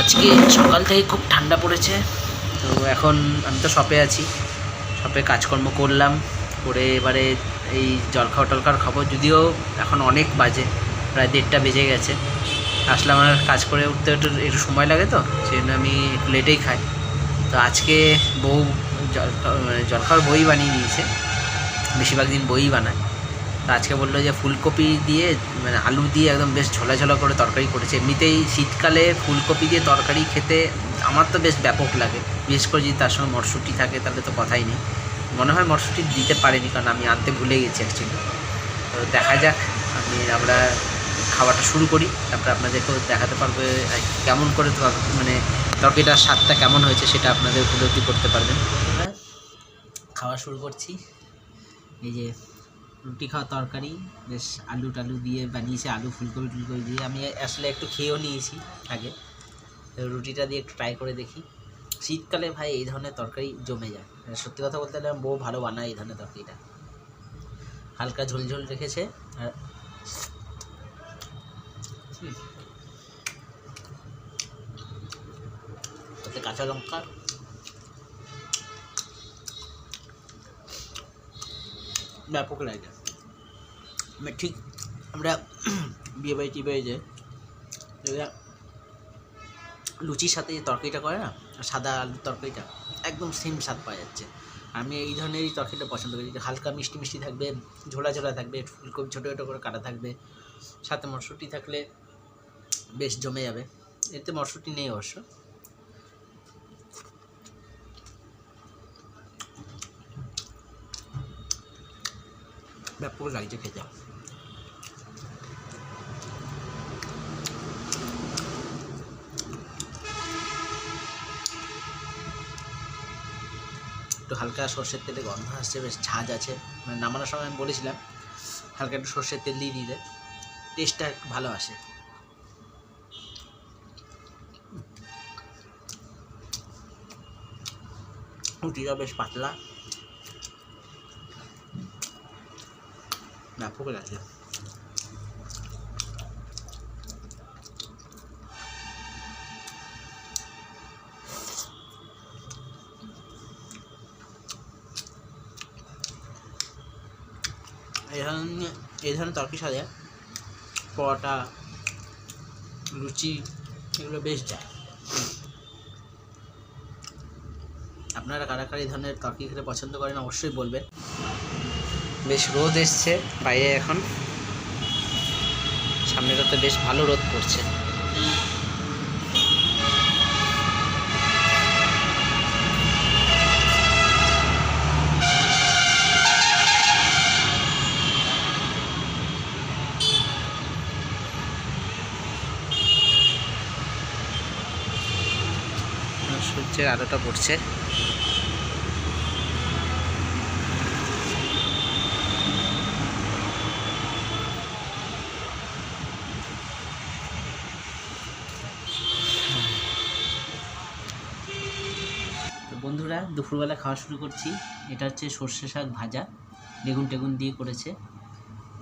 আজকে সকাল থেকে খুব ঠান্ডা পড়েছে। তো এখন আমি তো শপে আছি। শপে কাজকর্ম করলাম। করে এবারে এই জলখাওয়া টলখাওয়ার খাব যদিও এখন অনেক বাজে, প্রায় দেড়টা বেজে গেছে। আসলে আমার কাজ করে উঠতে একটু একটু সময় লাগে তো সেই জন্য আমি একটু লেটেই খাই। তো আজকে বউ জল মানে জলখাওয়ার বই বানিয়ে দিয়েছে। বেশিরভাগ দিন বই বানায়। তো আজকে বলল যে ফুলকপি দিয়ে মানে আলু দিয়ে একদম বেশ ঝোলা ঝোলা করে তরকারি করেছে। এমনিতেই শীতকালে ফুলকপি দিয়ে তরকারি খেতে আমার তো বেশ ব্যাপক লাগে। বিশেষ করে যদি তার সঙ্গে মটরশুঁটি থাকে, তাহলে তো কথাই নেই। মনে হয় মটরশুঁটি দিতে পারিনি, কারণ আমি আনতে ভুলে গেছি অ্যাকচুয়ালি তো দেখা যাক, আমি আমরা খাওয়াটা শুরু করি। তারপরে আপনাদেরকেও দেখাতে পারবে কেমন করে মানে তরকারিটার স্বাদটা কেমন হয়েছে সেটা আপনাদের উপলব্ধি করতে পারবেন। খাওয়া শুরু করছি। এই যে রুটি খাওয়া তরকারি, বেশ আলু টালু দিয়ে বানিয়েছে, আলু ফুলকপি টুলকপি দিয়ে। আমি আসলে একটু খেয়েও নিয়েছি আগে। রুটিটা দিয়ে একটু ট্রাই করে দেখি। শীতকালে ভাই এই ধরনের তরকারি জমে যায়। সত্যি কথা বলতে গেলে আমার বউ ভালো বানায় এই ধরনের তরকারিটা। হালকা ঝোল ঝোল রেখেছে আর কাঁচা লঙ্কা। ব্যাপক লাগে। মানে ঠিক আমরা বিয়ে বাড়ি টিয়ে বাড়ি যে এরা লুচির সাথে যে তরকারিটা করে না সাদা আলুর তরকারিটা, একদম সেম স্বাদ পাওয়া যাচ্ছে। আমি এই ধরনেরই তরকারিটা পছন্দ করি। হালকা মিষ্টি মিষ্টি থাকবে, ঝোলা ঝোলা থাকবে, ফুলকপি ছোটো ছোটো করে কাটা থাকবে, সাথে মটরশুঁটি থাকলে বেশ জমে যাবে। এতে মটরশুঁটি নেই অবশ্য। ব্যাপক লাগছে খেতে একটু হালকা সর্ষের তেলে গন্ধ আসছে, বেশ ঝাঁজ আছে। মানে নামানোর সময় আমি বলেছিলাম, হালকা একটু সর্ষের তেল দিয়ে দিলে টেস্টটা ভালো আসে। রুটিটা বেশ পাতলা। ব্যাপক লাগছে এই ধরনের এই ধরনের তরকারি সাথে পরোটা, লুচি এগুলো বেশ যায়। আপনারা কারা কারা এই ধরনের তরকারি খেতে পছন্দ করেন অবশ্যই বলবেন। বেশ রোদ এসছে বাইরে এখন। সামনেটাতে বেশ ভালো রোদ পড়ছে। সূর্যের আলোটা পড়ছে। বন্ধুরা, দুপুরবেলা খাওয়া শুরু করছি। এটা হচ্ছে সর্ষে শাক ভাজা, বেগুন টেগুন দিয়ে করেছে।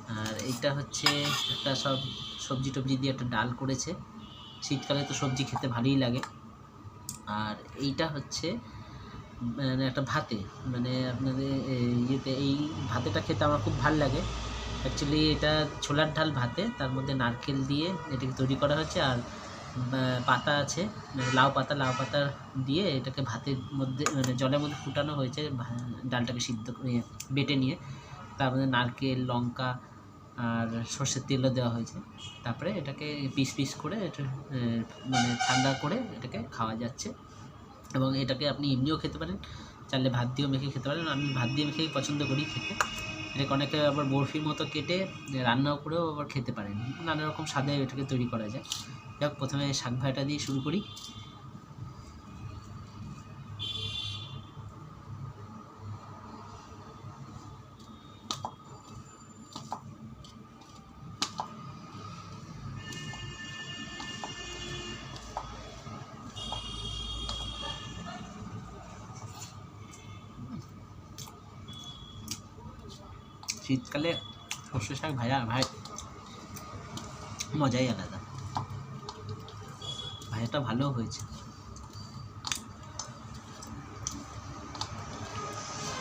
আর এটা হচ্ছে একটা সব সবজি টবজি দিয়ে একটা ডাল করেছে। শীতকালে তো সবজি খেতে ভালোই লাগে। আর এইটা হচ্ছে মানে একটা ভাতে মানে আপনাদের ইয়েতে, এই ভাতেটা খেতে আমার খুব ভালো লাগে। অ্যাকচুয়ালি এটা ছোলার ডাল ভাতে, তার মধ্যে নারকেল দিয়ে এটাকে তৈরি করা হচ্ছে আর পাতা আছে মানে লাউ পাতা লাউ পাতা দিয়ে এটাকে ভাতের মধ্যে মানে জলের মধ্যে ফুটানো হয়েছে ডালটাকে সিদ্ধ করে বেটে নিয়ে। তার মধ্যে নারকেল, লঙ্কা আর সর্ষের তেলও দেওয়া হয়েছে। তারপরে এটাকে পিস পিস করে এটা মানে ঠান্ডা করে এটাকে খাওয়া যাচ্ছে। এবং এটাকে আপনি এমনিও খেতে পারেন, চাইলে ভাত দিয়েও মেখে খেতে পারেন। আমি ভাত দিয়ে মেখেই পছন্দ করি খেতে। এটাকে অনেকে আবার বরফির মতো কেটে রান্নাও করেও আবার খেতে পারেন। নানা রকম স্বাদে এটাকে তৈরি করা যায়। যাক প্রথমে শাক ভাজা দিয়ে শুরু করি। শীতকালে সর্ষে শাক ভাজা ভাই মজাই আলাদা। ভাজাটা ভালো হয়েছে।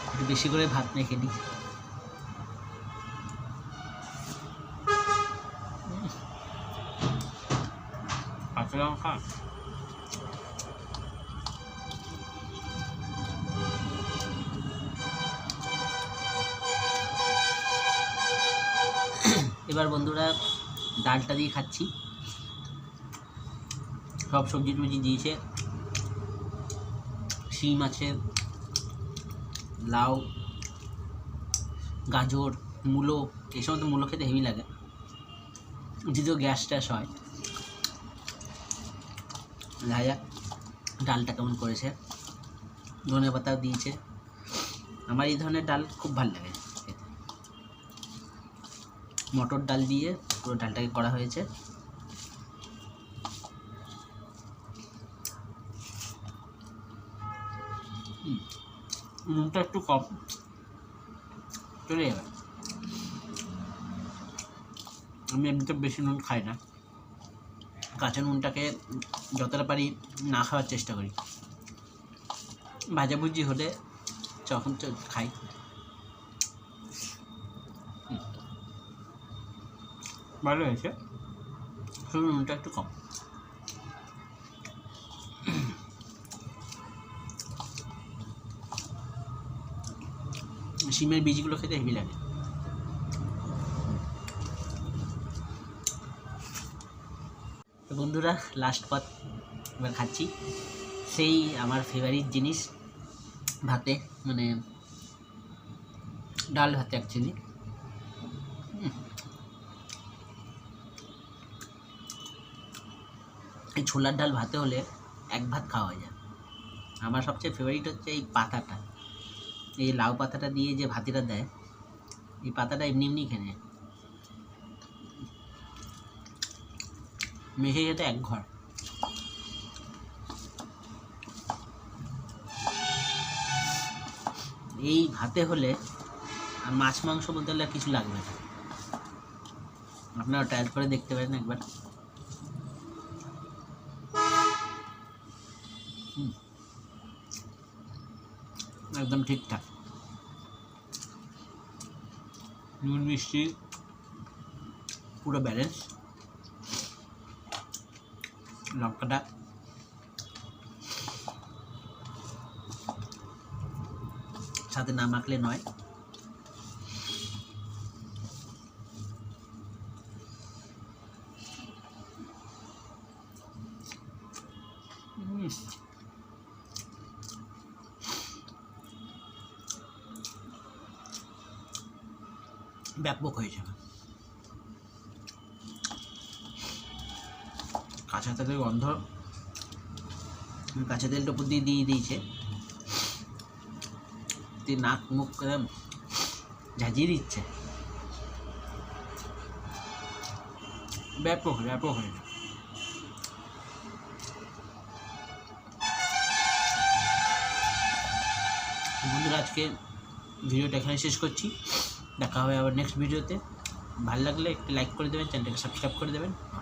একটু বেশি করে ভাত মেখে নিই। কাঁচা লঙ্কা? এবার বন্ধুরা ডালটা দিয়ে খাচ্ছি। সব সবজি টবজি দিয়েছে। শিম আছে, লাউ, গাজর, মূলো, এই সময় তো মূলো খেতে হেভি লাগে। যদিও গ্যাস ট্যাস হয়। দেখা যাক ডালটা কেমন করেছে? ধনে পাতাও দিয়েছে। আমার এই ধরনের ডাল খুব ভালো লাগে মটর ডাল দিয়ে পুরো ডালটাকে করা হয়েছে। নুনটা একটু কম। চলে যাবে আমি এমনিতে বেশি নুন খাই না। কাঁচা নুনটাকে যতটা পারি না খাওয়ার চেষ্টা করি। ভাজাভুজি হলে যখন খাই। ভালো হয়েছে। শুধু নুনটা একটু কম। শিমের বীজগুলো খেতে হেভি লাগে। বন্ধুরা লাস্ট পাত এবার খাচ্ছি। সেই আমার ফেভারিট জিনিস, ভাতে মানে ডাল ভাতে অ্যাকচুয়ালি এই ছোলার ডাল ভাতে হলে এক ভাত খাওয়া যায়। আমার সবচেয়ে ফেভারিট হচ্ছে এই পাতাটা। এই লাউ পাতাটা দিয়ে যে ভাতিটা দেয়, এই পাতাটা এমনি এমনি খেয়ে মেখে খেতে এক ঘর। এই ভাতে হলে আর মাছ মাংস বলতে হলে কিছু লাগবে না। আপনারা ট্রায়াল করে দেখতে পারেন একবার। একদম ঠিকঠাক। নুন মিষ্টি পুরো ব্যালেন্স লঙ্কাটা। সাথে না মাখলে নয়। ব্যাপক হয়ে যাবে কাঁচা তেলের গন্ধ, কাঁচা তেলটা উপর দিয়ে দিয়ে দিয়েছে। নাক মুখ করে ঝাঁঝিয়ে দিচ্ছে। ব্যাপক ব্যাপক হয়েছে। বন্ধুরা আজকে ভিডিওটা এখানে শেষ করছি। দেখা হবে আবার নেক্সট ভিডিওতে ভালো লাগলে একটু লাইক করে দেবেন চ্যানেলটাকে সাবস্ক্রাইব করে দেবেন।